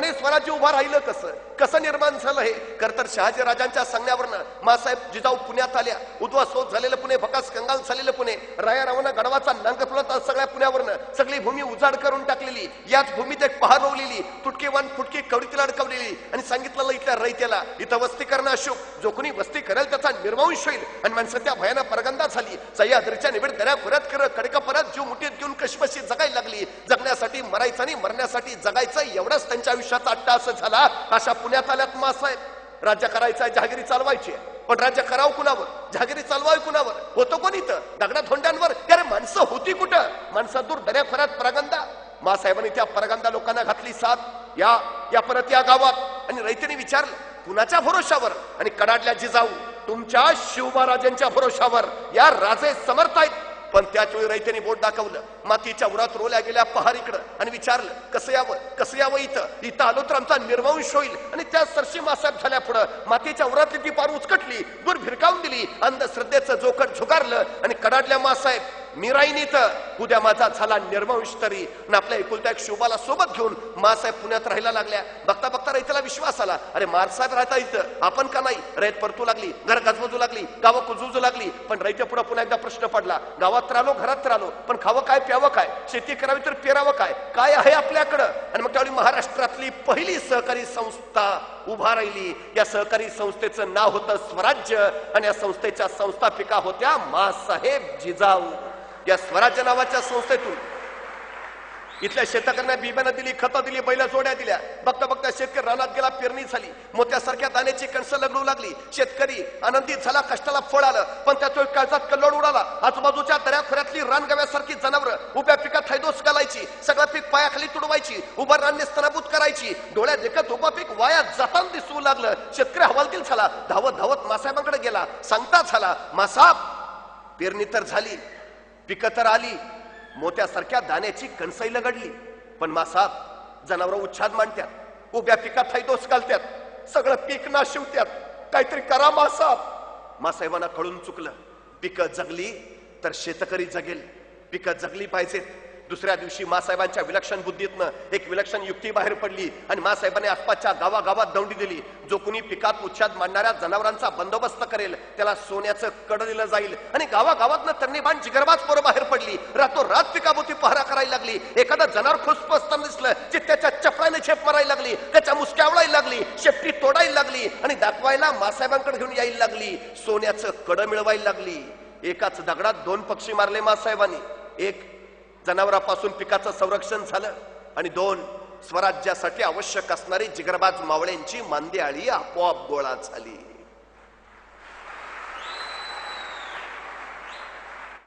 पण हे स्वराज्य उभा राहिलं कसं? कसं निर्माण झालं हे? खर तर शहाजी राजांच्या सांगण्यावरनं मासाहेब जिजाऊ पुण्यात आल्या. उद्ध्वस्त झालेलं पुणे भकास कंगाल झालेलं पुणे. राया रावणा गडवाचा नांग सगळ्या पुण्यावरनं सगळी भूमी उजाड करून टाकलेली. याच भूमीत एक पहार रोवलेली. तुटकेवान फुटकी कवडीतील अडकवलेली. आणि सांगितलेलं इथल्या रैत्याला इथं वस्ती करणं अशोक. जो कोणी वस्ती करेल त्याचा निर्वंश होईल. आणि माणसं त्या भयानं परगंदा झाली. सह्याद्रीच्या निबिड दऱ्या परत कर कडका परत जीव मुठीत घेऊन कशमशी जगायला लागली. जगण्यासाठी मरायचं आणि मरण्यासाठी जगायचं एवढंच त्यांच्या आयुष्य आयुष्याचा अट्टा असं झाला अशा पुण्यात आल्यात मासाहेब राज्य करायचं आहे जहागिरी चालवायची आहे. पण राज्य करावं कुणावर? जहागिरी चालवावी कुणावर? होतो कोण इथं? दगडा धोंड्यांवर? अरे माणसं होती कुठं? माणसं दूर दऱ्या फरात परगंदा मासाहेबांनी त्या परगंदा लोकांना घातली साथ. या या परत या गावात. आणि रैतीने विचारलं कुणाच्या भरोशावर? आणि कडाडल्या जिजाऊ तुमच्या शिवमहाराजांच्या भरोशावर. या राजे समर्थ आहेत. पण त्याच वेळी रैत्याने बोट दाखवलं. मातीच्या उरात रोल्या गेल्या पहारीकडं आणि विचारलं कसं यावं? कसं यावं इथं? इथं आलो तर आमचा निर्वंश होईल. आणि त्या सरशी मासाहेब झाल्या पुढं. मातीच्या उरातली ती पार उचकटली दूर भिरकावून दिली. अंधश्रद्धेचं जोखट झुगारलं आणि कडाडल्या मासाहेब मिराईनी इथं उद्या माझा झाला निर्वंश तरी. आणि आपल्या एकुलत्या एक शोभाला सोबत घेऊन मासाहेब पुण्यात राहायला लागल्या. बघता बघता रैताला विश्वास आला. अरे मारसाहेब राहता इथं. आपण का नाही? रैत परतू लागली. घर गजबजू लागली. गावं कुजूजू लागली. पण रैत्या पुढे पुन्हा एकदा प्रश्न पडला. गावात तर घरात तर पण खावं काय प्यावं काय? शेती करावी तर पेरावं काय? काय आहे आपल्याकडं? आणि मग त्यावेळी महाराष्ट्रातली पहिली सहकारी संस्था उभा राहिली. या सहकारी संस्थेचं नाव होतं स्वराज्य. आणि या संस्थेच्या संस्थापिका होत्या मासाहेब जिजाऊ. या स्वराज्य नावाच्या संस्थेतून इथल्या शेतकऱ्यांना बिब्यानं दिली खतं दिली बैल जोड्या दिल्या. बघता बघता शेतकरी रानात गेला पेरणी झाली. मोत्यासारख्या दाण्याची कणसं लगडू लागली. शेतकरी आनंदित झाला कष्टाला फळ आलं. पण त्याच्या काळजात कल्लोड उडाला. आजूबाजूच्या दऱ्याखोऱ्यातली रानगव्यासारखी जनावरं उभ्या पिकात हैदोस घालायची. सगळं पीक पायाखाली तुडवायची. उभं रानने स्तनाभूत करायची. डोळ्यात देखत उभं पीक वाया जाताना दिसू लागलं. शेतकरी हवालदिल झाला. धावत धावत मासाहेबांकडे गेला. सांगता झाला मासाब पेरणी तर झाली. पिकं तर आली. मोत्यासारख्या दाण्याची कणसई लगडली. पण मासाब जनावर उच्छाद मांडत्यात. उभ्या पिकात थैदोस घालत्यात. सगळं पीक ना शिवत्यात काहीतरी करा मासाब मासाहेबांना कळून चुकलं. पिकं जगली तर शेतकरी जगेल. पिकं जगली पाहिजेत. दुसऱ्या दिवशी मासाहेबांच्या विलक्षण बुद्धीतनं एक विलक्षण युक्ती बाहेर पडली आणि मासाहेबांनी आसपासच्या गावागावात दौंडी दिली. जो कुणी पिकात उच्छाद मांडणाऱ्या जनावरांचा बंदोबस्त करेल त्याला सोन्याचं कड दिलं जाईल. आणि गावागावातनं त्यांनी बाण जिगरबाज पोरं बाहेर पडली. रातो रात पिकाभोवती पहारा करायला लागली. एखादं जनावर खुसपसताना दिसलं की त्याच्या चपळाने छेप मारायला लागली त्याच्या मुसक्या आवडायला लागली शेपटी तोडायला लागली आणि दाखवायला मासाहेबांकडे घेऊन यायला लागली. सोन्याचं कड मिळवायला लागली. एकाच दगडात दोन पक्षी मारले मासाहेबांनी. एक जनावरापासून पिकाचं संरक्षण झालं आणि दोन स्वराज्यासाठी आवश्यक असणारी जिगरबाज मावळ्यांची मांदियाळी आपोआप गोळा झाली.